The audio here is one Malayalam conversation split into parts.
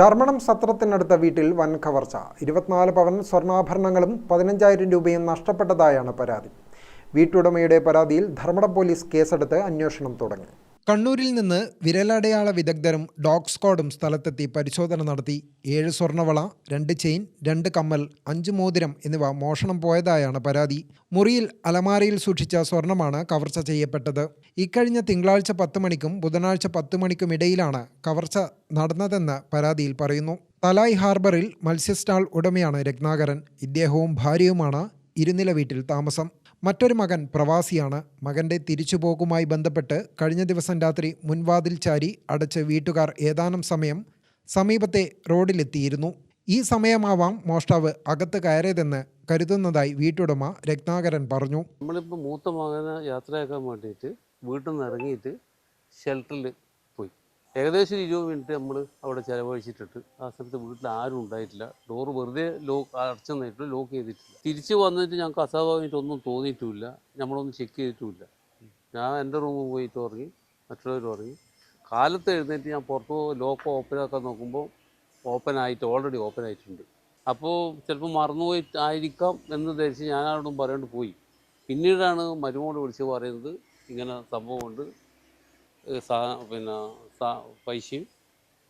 ധർമ്മടം സത്രത്തിനടുത്ത വീട്ടിൽ വൻ കവർച്ച. ഇരുപത്തിനാല് പവൻ സ്വർണാഭരണങ്ങളും പതിനഞ്ചായിരം രൂപയും നഷ്ടപ്പെട്ടതായാണ് പരാതി. വീട്ടുടമയുടെ പരാതിയിൽ ധർമ്മടം പോലീസ് കേസെടുത്ത് അന്വേഷണം തുടങ്ങി. കണ്ണൂരിൽ നിന്ന് വിരലടയാള വിദഗ്ധരും ഡോഗ് സ്ക്വാഡും സ്ഥലത്തെത്തി പരിശോധന നടത്തി. ഏഴ് സ്വർണവള രണ്ട് ചെയിൻ രണ്ട് കമ്മൽ അഞ്ച് മോതിരം എന്നിവ മോഷണം പോയതായാണ് പരാതി. മുറിയിൽ അലമാരയിൽ സൂക്ഷിച്ച സ്വർണമാണ് കവർച്ച ചെയ്യപ്പെട്ടത്. ഇക്കഴിഞ്ഞ തിങ്കളാഴ്ച പത്ത് മണിക്കും ബുധനാഴ്ച പത്ത് മണിക്കും ഇടയിലാണ് കവർച്ച നടന്നതെന്ന് പരാതിയിൽ പറയുന്നു. തലായ് ഹാർബറിൽ മത്സ്യസ്റ്റാൾ ഉടമയാണ് രത്നാകരൻ. ഇദ്ദേഹവും ഭാര്യയുമാണ് ഇരുനില വീട്ടിൽ താമസം. മറ്റൊരു മകൻ പ്രവാസിയാണ്. മകന്റെ തിരിച്ചുപോകുമായി ബന്ധപ്പെട്ട് കഴിഞ്ഞ ദിവസം രാത്രി മുൻവാതിൽ ചാരി അടച്ച് വീട്ടുകാർ ഏതാനും സമയം സമീപത്തെ റോഡിലെത്തിയിരുന്നു. ഈ സമയമാവാം മോഷ്ടാവ് അകത്ത് കയറിയതെന്ന് കരുതുന്നതായി വീട്ടുടമ രത്നാകരൻ പറഞ്ഞു. നമ്മളിപ്പോൾ മൂത്ത മകനെ യാത്രയാക്കാൻ വേണ്ടിയിട്ട് വീട്ടിൽ നിന്ന് ഇറങ്ങിയിട്ട് ഷെൽട്ടറിൽ ഏകദേശം ഇരുപത് മിനിറ്റ് നമ്മൾ അവിടെ ചിലവഴിച്ചിട്ടിട്ട് ആ സമയത്ത് വീട്ടിൽ ആരും ഉണ്ടായിട്ടില്ല. ഡോറ് വെറുതെ ലോക്ക് അടച്ചെന്നിട്ട് ലോക്ക് ചെയ്തിട്ടില്ല. തിരിച്ച് വന്നിട്ട് ഞങ്ങൾക്ക് അസ്വാഭാവികമായിട്ട് തോന്നിയിട്ടില്ല. തോന്നിയിട്ടുമില്ല നമ്മളൊന്നും ചെക്ക് ചെയ്തിട്ടുമില്ല. ഞാൻ എന്റെ റൂമിൽ പോയിട്ട് ഉറങ്ങി മറ്റുള്ളവർ ഉറങ്ങി. കാലത്ത് എഴുന്നേറ്റ് ഞാൻ പുറത്ത് ലോക്ക് ഓപ്പൺ ആക്കാൻ നോക്കുമ്പോൾ ഓപ്പൺ ആയിട്ട് ഓൾറെഡി ഓപ്പൺ ആയിട്ടുണ്ട്. അപ്പോൾ ചിലപ്പോൾ മറന്നുപോയി ആയിരിക്കാം എന്ന് ധരിച്ച് ഞാൻ ആരോടും പറയാണ്ട് പോയി. പിന്നീടാണ് മരുമോട് വിളിച്ച് പറയുന്നത് ഇങ്ങനെ സംഭവമുണ്ട്. സാ പിന്നെ സാ പൈസയും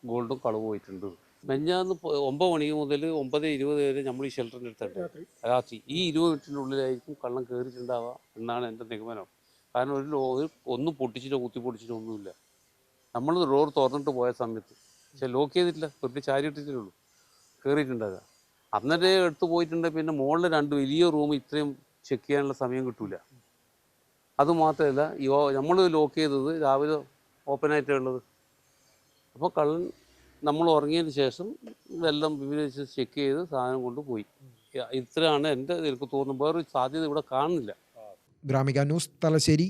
ഗോൾഡും കളവ് പോയിട്ടുണ്ട്. മെഞ്ഞാന്ന് ഒമ്പത് മണി മുതൽ ഒമ്പത് ഇരുപത് വരെ നമ്മൾ ഈ ഷെൽട്ടറിന്റെ അടുത്തുണ്ട്. രാത്രി. ഈ ഇരുപത് മിനിറ്റിനുള്ളിലായിരിക്കും കള്ളം കയറിയിട്ടുണ്ടാവുക എന്നാണ് എന്റെ നിഗമനം. കാരണം ഒരു ലോ ഒരു ഒന്നും പൊട്ടിച്ചിട്ടോ കുത്തി പൊട്ടിച്ചിട്ടോ ഒന്നുമില്ല. നമ്മൾ ഡോർ തുറന്നിട്ട് പോയ സമയത്ത് പക്ഷെ ലോക്ക് ചെയ്തിട്ടില്ല. വെറുതെ ചാരി ഇട്ടിട്ടേ ഉള്ളൂ. കയറിയിട്ടുണ്ടാകുക അന്നേരം എടുത്ത് പോയിട്ടുണ്ട് പിന്നെ മുകളിൽ രണ്ട് വലിയ റൂം ഇത്രയും ചെക്ക് ചെയ്യാനുള്ള സമയം കിട്ടൂല. അത് മാത്രമല്ല നമ്മൾ ലോക്ക് ചെയ്തത് രാവിലെ ഓപ്പൺ ആയിട്ടാണ് ഉള്ളത്. അപ്പോൾ കള്ളൻ നമ്മൾ ഉറങ്ങിയതിന് ശേഷം ഇതെല്ലാം വിവരിച്ച് ചെക്ക് ചെയ്ത് സാധനം കൊണ്ടുപോയി ഇത്രയാണ് എന്റെ എനിക്ക് തോന്നുന്നു. വേറൊരു സാധ്യത ഇവിടെ കാണുന്നില്ല. ഗ്രാമിക ന്യൂസ് തലശ്ശേരി.